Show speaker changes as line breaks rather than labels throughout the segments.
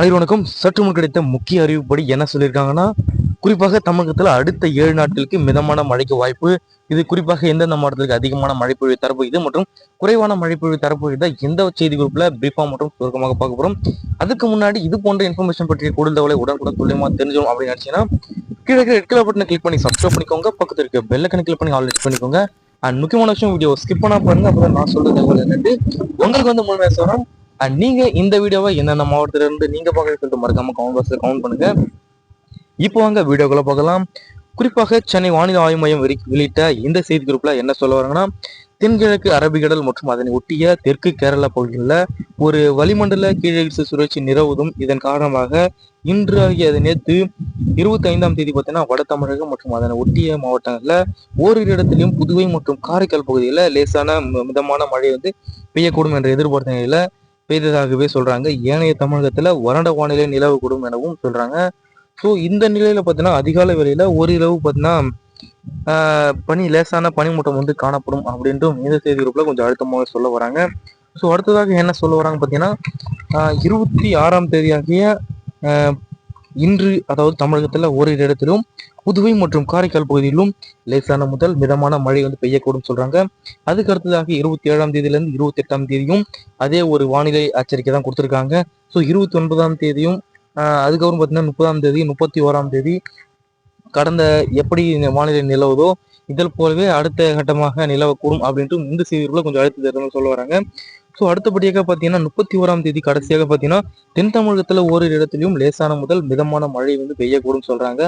அனைவரும் வணக்கம் சற்று முன் கிடைத்த முக்கிய அறிவுப்படி என்ன சொல்லியிருக்காங்கன்னா குறிப்பாக தமிழகத்தில் அடுத்த ஏழு நாட்களுக்கு மிதமான மழைக்கு வாய்ப்பு இது குறிப்பாக எந்தெந்த மாவட்டத்திற்கு அதிகமான மழைப்பொழிவு தரப்போகுது மற்றும் குறைவான மழைப்பொழிவு தரப்போகுது எந்த செய்தி குரூப்ல பிரீஃபா மற்றும் சுருக்கமாக பார்க்க போறோம். அதுக்கு முன்னாடி இது போன்ற இன்ஃபர்மேஷன் பற்றிய கூடுதல் தகவலை உடனுக்குடன் துல்லியமாக தெரிஞ்சிடும் அப்படின்னு நினைச்சீங்கன்னா கீழே ரெட் கலர் பட்டனை கிளிக் பண்ணி சப்ஸ்கிரைப் பண்ணிக்கோங்க. பக்கத்தில் இருக்க பெல் கிளிக் பண்ணி ஆல்ரெடி பண்ணிக்கோங்க. அண்ட் முக்கியமான விஷயம் வீடியோ ஸ்கிப் பண்ணா பாருங்க. அப்புறம் நான் சொல்ற தகவல் என்னட்டு உங்களுக்கு வந்து முழுமையாக சொல்றேன். அண்ட் நீங்க இந்த வீடியோவை என்னென்ன மாவட்டத்துல இருந்து நீங்க பார்க்க சொல்லிட்டு மறக்காம கவுண்ட் பாக்ஸ்ல கமெண்ட் பண்ணுங்க. இப்போ வாங்க வீடியோக்குள்ள பார்க்கலாம் குறிப்பாக சென்னை வானிலை ஆய்வு மையம் வெளியிட்ட இந்த செய்தி குரூப்ல என்ன சொல்ல வராங்கன்னா தென்கிழக்கு அரபிக்கடல் மற்றும் அதனை ஒட்டிய தெற்கு கேரளா பகுதிகளில் ஒரு வளிமண்டல கீழகிசு சுழற்சி நிறவுதும் இதன் காரணமாக இன்று ஆகிய நேற்று இருபத்தி ஐந்தாம் தேதி பார்த்தீங்கன்னா வட தமிழகம் மற்றும் அதனை ஒட்டிய மாவட்டங்களில் ஓரிரு இடத்திலும் புதுவை மற்றும் காரைக்கால் பகுதியில் லேசான மிதமான மழை வந்து பெய்யக்கூடும் என்ற எதிர்பார்த்த நிலையில பெய்ததாகவே சொல்றாங்க. ஏனைய தமிழகத்துல வறண்ட வானிலை நிலவக்கூடும் எனவும் சொல்றாங்க. ஸோ இந்த நிலையில பார்த்தீங்கன்னா அதிகாலை வேளையில ஓரளவு பார்த்தீங்கன்னா பனி லேசான பனிமூட்டம் வந்து காணப்படும் அப்படின்ட்டும் இந்த செய்தி குரூப்ல கொஞ்சம் அழுத்தமாக சொல்ல வராங்க. ஸோ அடுத்ததாக என்ன சொல்ல வராங்க பார்த்தீங்கன்னா இருபத்தி ஆறாம் தேதியாகிய இன்று அதாவது தமிழகத்தில் ஓரிரு இடத்திலும் புதுவை மற்றும் காரைக்கால் பகுதியிலும் லேசான முதல் மிதமான மழை வந்து பெய்யக்கூடும் சொல்றாங்க. அதுக்கு அடுத்ததாக இருபத்தி ஏழாம் தேதியிலிருந்து இருபத்தி எட்டாம் தேதியும் அதே ஒரு வானிலை எச்சரிக்கை தான் கொடுத்துருக்காங்க. ஸோ இருபத்தி ஒன்பதாம் தேதியும் அதுக்கப்புறம் பார்த்தீங்கன்னா முப்பதாம் தேதி முப்பத்தி ஓராம் தேதி கடந்த எப்படி இந்த வானிலை நிலவுதோ இதில் போலவே அடுத்த கட்டமாக நிலவக்கூடும் அப்படின்ட்டு இந்த செய்திகளை கொஞ்சம் அழுத்த சொல்ல வராங்க. ஸோ அடுத்தபடியாக பார்த்தீங்கன்னா முப்பத்தி ஓராம் தேதி கடைசியாக பார்த்தீங்கன்னா தென் தமிழகத்தில் ஓரிரு இடத்திலும் லேசான முதல் மிதமான மழை வந்து பெய்யக்கூடும் சொல்றாங்க.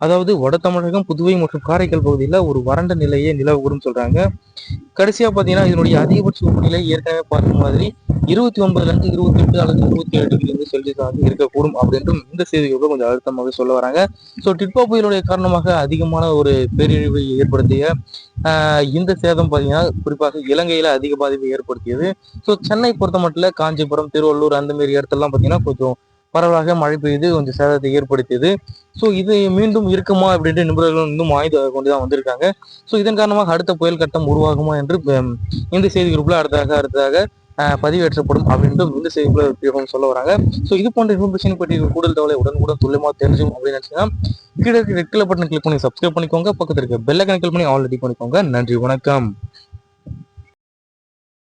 அதாவது வட தமிழகம் புதுவை மற்றும் காரைக்கால் பகுதியில் ஒரு வறண்ட நிலையே நிலவக்கூடும் சொல்றாங்க. கடைசியா பார்த்தீங்கன்னா இதனுடைய அதிகபட்ச வெப்பநிலை ஏற்கனவே பார்த்த மாதிரி இருபத்தி ஒன்பதுல இருந்து இருபத்தி எட்டு அல்லது இருபத்தி ஏழு டிகிரி செல்சியஸாக இருக்கக்கூடும் அப்படின்றும் இந்த செய்திகளை கொஞ்சம் அழுத்தமாக சொல்ல வராங்க. ஸோ டிட்பா புயலுடைய காரணமாக அதிகமான ஒரு பேரிழிவை ஏற்படுத்திய இந்த சேதம் பார்த்தீங்கன்னா குறிப்பாக இலங்கையில அதிக பாதிப்பை ஏற்படுத்தியது. ஸோ சென்னை பொறுத்த மட்டும் காஞ்சிபுரம் திருவள்ளூர் அந்த மாதிரி இடத்துலலாம் பார்த்தீங்கன்னா கொஞ்சம் பரவலாக மழை பெய்து கொஞ்சம் சேதத்தை ஏற்படுத்தியது. ஸோ இது மீண்டும் இருக்குமா அப்படின்ட்டு நிபுணர்கள் இன்னும் ஆய்வு கொண்டு தான் வந்திருக்காங்க. ஸோ இதன் காரணமாக அடுத்த புயல் கட்டம் உருவாகுமா என்று இந்த செய்தி குரூப்பில் அடுத்ததாக அடுத்ததாக பதிவேற்றப்படும் அப்படின்ட்டு இந்த செய்தி குரூப்ல சொல்ல வராங்க. ஸோ இது போன்ற இன்ஃபர்மேஷன் பற்றி கூடுதல் தகவலை உடனுக்குடன் துல்லியமாக தெரிஞ்சும் அப்படின்னு நினச்சிங்கன்னா கீழே ரெட் கலர் பட்டன் கிளிக் பண்ணி சப்ஸ்கிரைப் பண்ணிக்கோங்க. பக்கத்தில் இருக்க பெல்லை கணக்கில் பண்ணி ஆல்ரெடி பண்ணிக்கோங்க. நன்றி வணக்கம்.